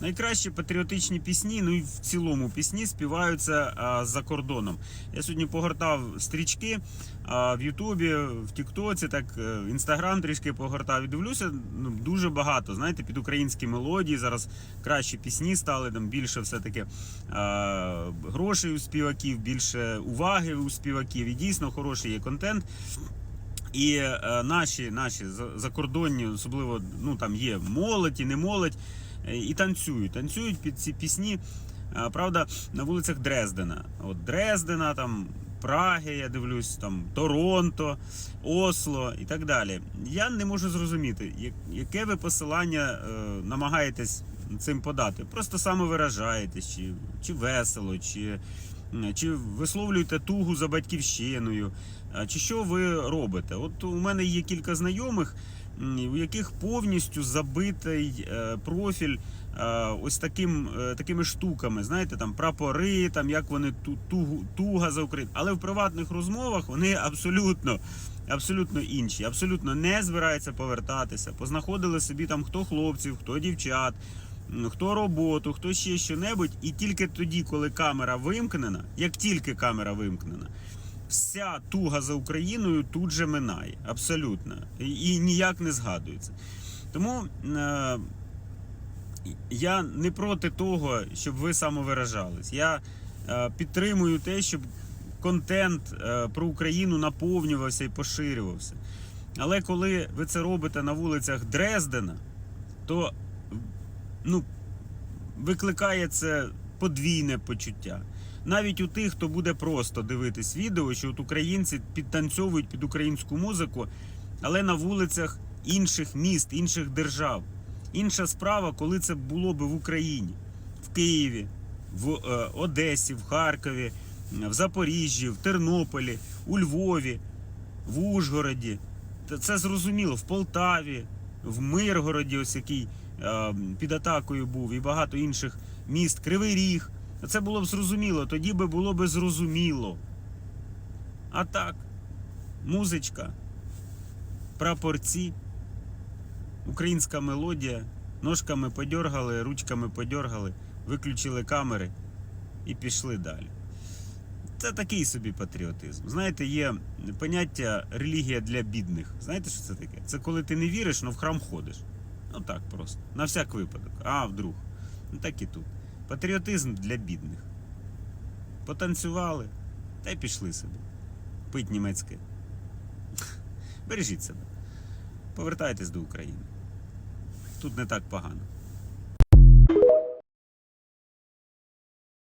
Найкращі патріотичні пісні, ну і в цілому пісні співаються а, за кордоном. Я сьогодні погортав стрічки а, в Ютубі, в Тіктоці, так е, Інстаграм трішки погортав і дивлюся, ну, дуже багато. Знаєте, під українські мелодії зараз кращі пісні стали, там більше все-таки а, грошей у співаків, більше уваги у співаків. І дійсно хороший є контент. І е, наші, наші закордонні, особливо ну там є молодь і не молодь, і танцюють. Танцюють під ці пісні. Е, Правда, на вулицях Дрездена. От Дрездена, там Праги, я дивлюсь, там Торонто, Осло і так далі. Я не можу зрозуміти, яке ви посилання е, намагаєтесь цим подати. Просто самовиражаєтесь, чи, чи весело, чи, чи висловлюєте тугу за батьківщиною. Чи що ви робите? От у мене є кілька знайомих, у яких повністю забитий е, профіль е, ось таким, е, такими штуками. Знаєте, там прапори, там як вони ту, тугу, туга за Україну. Але в приватних розмовах вони абсолютно. Абсолютно інші, абсолютно не збираються повертатися. Познаходили собі там хто хлопців, хто дівчат, хто роботу, хто ще що-небудь. І тільки тоді, коли камера вимкнена, як тільки камера вимкнена, вся туга за Україною тут же минає. Абсолютно. І, і ніяк не згадується. Тому е, я не проти того, щоб ви самовиражались. Я е, підтримую те, щоб контент е, про Україну наповнювався і поширювався. Але коли ви це робите на вулицях Дрездена, то ну, викликає це подвійне почуття. Навіть у тих, хто буде просто дивитись відео, що от українці підтанцьовують під українську музику, але на вулицях інших міст, інших держав. Інша справа, коли це було би в Україні, в Києві, в е, Одесі, в Харкові, в Запоріжжі, в Тернополі, у Львові, в Ужгороді. Це зрозуміло, в Полтаві, в Миргороді, ось який е, під атакою був, і багато інших міст, Кривий Ріг. Це було б зрозуміло, тоді би було б зрозуміло. А так, музичка, прапорці, українська мелодія, ножками подьоргали, ручками подьоргали, виключили камери і пішли далі. Це такий собі патріотизм. Знаєте, є поняття релігія для бідних. Знаєте, що це таке? Це коли ти не віриш, але в храм ходиш. Ну так просто. На всяк випадок. А, вдруг. Ну так і тут. Патріотизм для бідних. Потанцювали та й пішли собі. Пить німецьке. Бережіть себе. Повертайтесь до України. Тут не так погано.